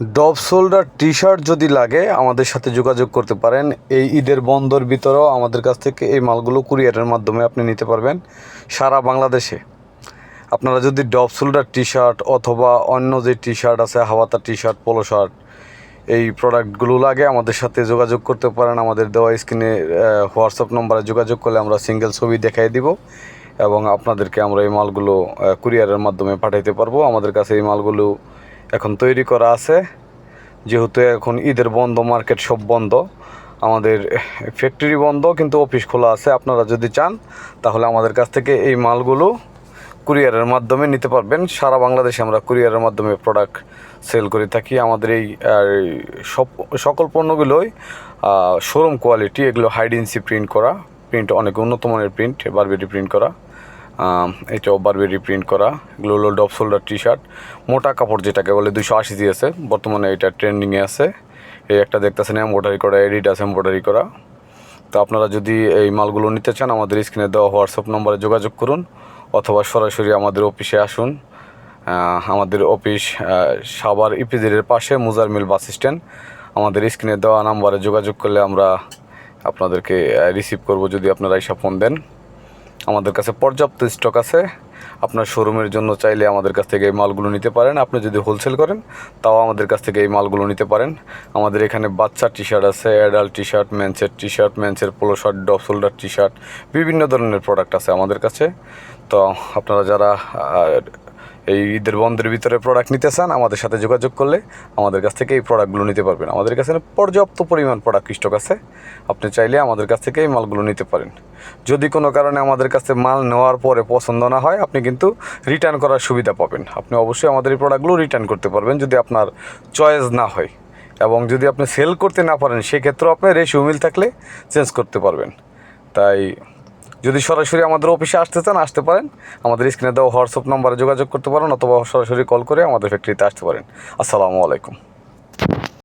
ডব shoulder T shirt যদি লাগে, আমাদের সাথে যোগাযোগ করতে পারেন। এই ঈদের বন্দর ভিতরেও আমাদের কাছ থেকে এই মালগুলো কুরিয়ারের মাধ্যমে আপনি নিতে পারবেন সারা বাংলাদেশে। আপনারা যদি ডব শোল্ডার টি শার্ট অথবা অন্য যে টি শার্ট আছে, হাওয়াতা টি শার্ট পোলো শার্ট, এই প্রোডাক্টগুলো লাগে, আমাদের সাথে যোগাযোগ করতে পারেন। আমাদের দেওয়া স্ক্রিনে হোয়াটসঅ্যাপ নম্বরে যোগাযোগ করলে আমরা সিঙ্গেল ছবি দেখাই দিব এবং আপনাদেরকে আমরা এই মালগুলো কুরিয়ারের মাধ্যমে পাঠাইতে পারব। আমাদের কাছে এই মালগুলো এখন তৈরি করা আছে। যেহেতু এখন ঈদের বন্ধ, মার্কেট সব বন্ধ, আমাদের ফ্যাক্টরি বন্ধ, কিন্তু অফিস খোলা আছে। আপনারা যদি চান, তাহলে আমাদের কাছ থেকে এই মালগুলো কুরিয়ারের মাধ্যমে নিতে পারবেন। সারা বাংলাদেশে আমরা কুরিয়ারের মাধ্যমে প্রোডাক্ট সেল করে থাকি। আমাদের এই সব, সকল পণ্যগুলোই শোরুম কোয়ালিটি এগুলো হাইডেন্সি প্রিন্ট করা। প্রিন্ট অনেক উন্নত মানের প্রিন্ট বারবেরি প্রিন্ট করা। আম, এটাও বারবেরি প্রিন্ট করা এগুলো হলো ডব শোল্ডার টি শার্ট মোটা কাপড় যেটাকে বলে দুশো আশি দিয়েছে বর্তমানে এটা ট্রেন্ডিংয়ে আছে। এই একটা দেখতেছেন এম্ব্রয়ডারি করা এডিটাস এম্ব্রয়ডারি করা। তো আপনারা যদি এই মালগুলো নিতে চান আমাদের স্ক্রিনে দেওয়া হোয়াটসঅ্যাপ নম্বরে যোগাযোগ করুন অথবা সরাসরি আমাদের অফিসে আসুন। আমাদের অফিস সাভার ইপিজেডের পাশে মুজার মিল বাস স্ট্যান্ড। আমাদের স্ক্রিনে দেওয়া নাম্বারে যোগাযোগ করলে আমরা আপনাদেরকে রিসিভ করব যদি আপনারা এসব ফোন দেন। আমাদের কাছে পর্যাপ্ত স্টক আছে। আপনার শোরুমের জন্য চাইলে আমাদের কাছ থেকে এই মালগুলো নিতে পারেন। আপনি যদি হোলসেল করেন, তাও আমাদের কাছ থেকে এই মালগুলো নিতে পারেন। আমাদের এখানে বাচ্চার টি শার্ট আছে অ্যাডাল্ট টি শার্ট মেন্সের T shirt মেন্সের polo shirt drop shoulder T shirt বিভিন্ন ধরনের প্রোডাক্ট আছে আমাদের কাছে। তো আপনারা যারা এই ঈদের বন্ধের ভিতরে প্রোডাক্ট নিতে চান, আমাদের সাথে যোগাযোগ করলে আমাদের কাছ থেকে এই প্রোডাক্টগুলো নিতে পারবেন। আমাদের কাছে পর্যাপ্ত পরিমাণ প্রোডাক্ট স্টক আছে। আপনি চাইলে আমাদের কাছ থেকে এই মালগুলো নিতে পারেন। যদি কোনো কারণে আমাদের কাছে মাল নেওয়ার পরে পছন্দ না হয়, আপনি কিন্তু রিটার্ন করার সুবিধা পাবেন। আপনি অবশ্যই আমাদের এই প্রোডাক্টগুলো রিটার্ন করতে পারবেন যদি আপনার চয়েস না হয়। এবং যদি আপনি সেল করতে না পারেন, সেক্ষেত্রেও আপনি রেশিও মিল থাকলে চেঞ্জ করতে পারবেন। তাই যদি সরাসরি আমাদের অফিসে আসতে চান, আসতে পারেন। আমাদের স্ক্রিনে দেওয়া হোয়াটসঅ্যাপ নাম্বারে যোগাযোগ করতে পারেন অথবা সরাসরি কল করে আমাদের ফ্যাক্টরিতে আসতে পারেন। আসসালামু আলাইকুম।